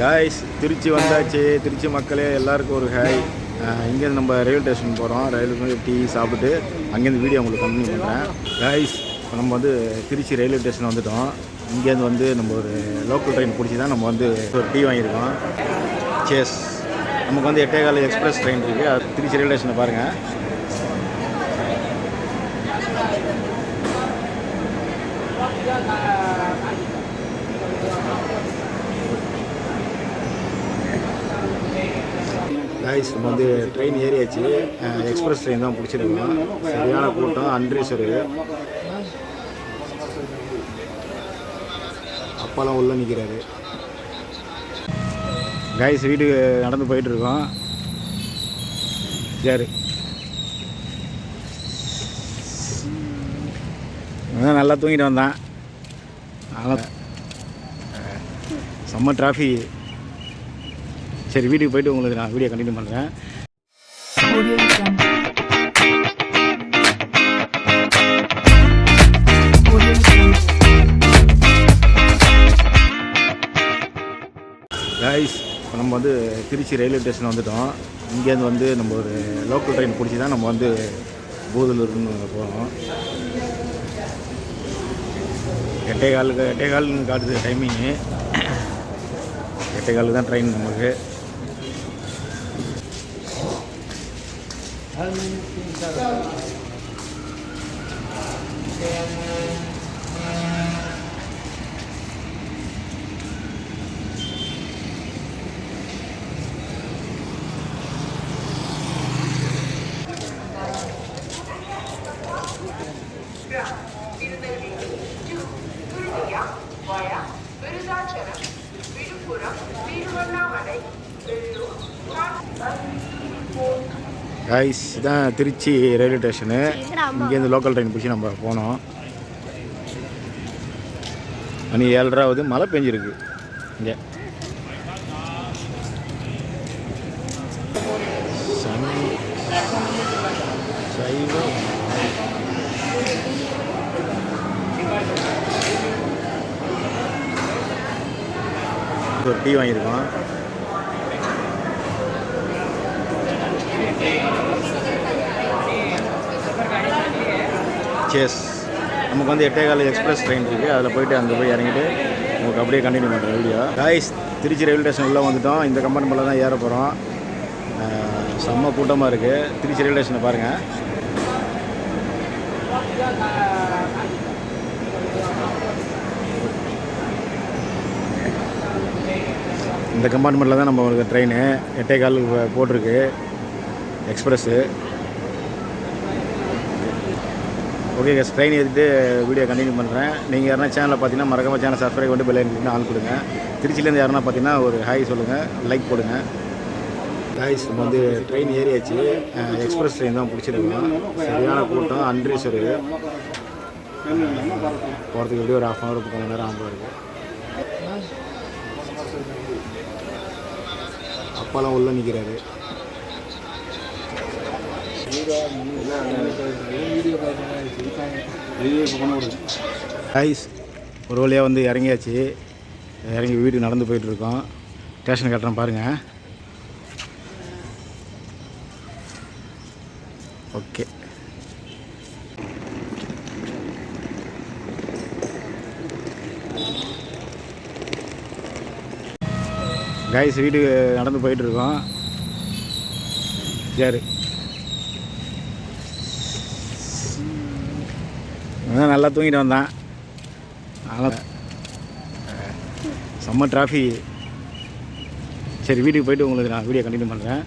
Guys Trichy வந்தாச்சு. திருச்சி மக்களே எல்லாருக்கும் ஒரு ஹாய் இங்கேருந்து நம்ம ரயில்வே ஸ்டேஷன் போகிறோம் ரயில்வே டீ சாப்பிட்டு அங்கேருந்து வீடியோ உங்களுக்கு கண்டினியூ பண்ணுறேன் காய்ஸ் இப்போ நம்ம வந்து திருச்சி ரயில்வே ஸ்டேஷன் வந்துட்டோம். இங்கேருந்து வந்து நம்ம ஒரு லோக்கல் ட்ரெயின் பிடிச்சி தான் நம்ம வந்து ஒரு டீ வாங்கியிருக்கோம். சேஸ் நமக்கு வந்து எட்டேகால எக்ஸ்பிரஸ் ட்ரெயின் இருக்குது அது திருச்சி ரயில்வே ஸ்டேஷனை பாருங்கள் காய்ஸ் நம்ம வந்து ட்ரெயின் ஏறியாச்சு. எக்ஸ்பிரஸ் ட்ரெயின் தான் பிடிச்சிருக்கோம். சரியான கூட்டம். அன்ரீஸ்வரு அப்பாலாம் உள்ள நிற்கிறாரு காய்ஸ் வீட்டுக்கு நடந்து போயிட்டுருக்கோம் சரி. நல்லா தூங்கிட்டு வந்தான். அதனால் செம்ம டிராஃபி சரி வீட்டுக்கு போயிட்டு உங்களுக்கு நான் வீடியோ கண்டினியூ பண்ணுறேன் Audio கைஸ் இப்போ நம்ம வந்து திருச்சி ரயில்வே ஸ்டேஷன் வந்துட்டோம். இங்கேருந்து வந்து நம்ம ஒரு லோக்கல் ட்ரெயின் பிடிச்சி தான் நம்ம வந்து பூதலூர்னு போகிறோம் எட்டே காலுக்கு எட்டே காலுன்னு காட்டுது டைமிங்கு எட்டே காலுக்கு தான் ட்ரெயின் நமக்கு Yeah. கைஸ் இதான் திருச்சி ரயில்வே ஸ்டேஷனு இங்கேருந்து லோக்கல் ட்ரெயின் பிடிச்சி நம்ம போனோம். மணி ஏழராவது மழை பெஞ்சிருக்கு. இங்கே. ஒரு டீ வாங்கியிருக்கோம். சேஸ் நமக்கு வந்து எட்டேகால எக்ஸ்பிரஸ் ட்ரெயின் இருக்குது அதில் போயிட்டு அங்கே போய் இறங்கிட்டு நமக்கு அப்படியே கண்டினியூ பண்ணுறேன் video guys Trichy railway station உள்ளே வந்துட்டோம். இந்த கம்பார்ட்மெண்ட்டில் தான் ஏற போகிறோம் செம்ம கூட்டமாக இருக்குது திருச்சி ரயில்வே ஸ்டேஷனை பாருங்கள் இந்த கம்பார்ட்மெண்ட்டில் தான் நம்ம ட்ரெயின் எட்டே காலுக்கு போட்டிருக்கு. எக்ஸ்பிரஸ்ஸு. ஓகே கேஸ் ட்ரெயின் ஏறிட்டு வீடியோ கண்டினியூ பண்ணுறேன் நீங்கள் யாருனா சேனலில் பார்த்தீங்கன்னா மறக்காம சேனல் சப்ஸ்கிரைப் பண்ணி பெல் ஐக்கன் ஆள் கொடுங்க. திருச்சியிலேருந்து யாருன்னா பார்த்தீங்கன்னா ஒரு ஹாய் சொல்லுங்கள் லைக் போடுங்க. காய்ஸ் நம்ம வந்து ட்ரெயின் ஏறியாச்சு. எக்ஸ்பிரஸ் ட்ரெயின் தான் பிடிச்சிருக்கோம். சரியான கூட்டம் அன்ரீஸ்வரு போகிறதுக்கு எப்படியும் ஒரு ஹாஃப் அன் ஹவர் கொஞ்சம் நேரம் ஆகும் இருக்குது அப்பாலாம் உள்ளே நிற்கிறாரு ஐஸ் ஒரு வழியாக வந்து இறங்கியாச்சு. இறங்கி வீட்டுக்கு நடந்து போயிட்டுருக்கோம் ஸ்டேஷன் கட்டுறேன் பாருங்கள் ஓகே கைஸ் வீட்டுக்கு நடந்து போயிட்டு இருக்கோம். சரி அதான் நல்லா தூங்கிட்டு வந்தான். அதனால் செம்ம டிராஃபி சரி வீட்டுக்கு போயிட்டு உங்களுக்கு நான் வீடியோ கண்டினியூ பண்ணுறேன்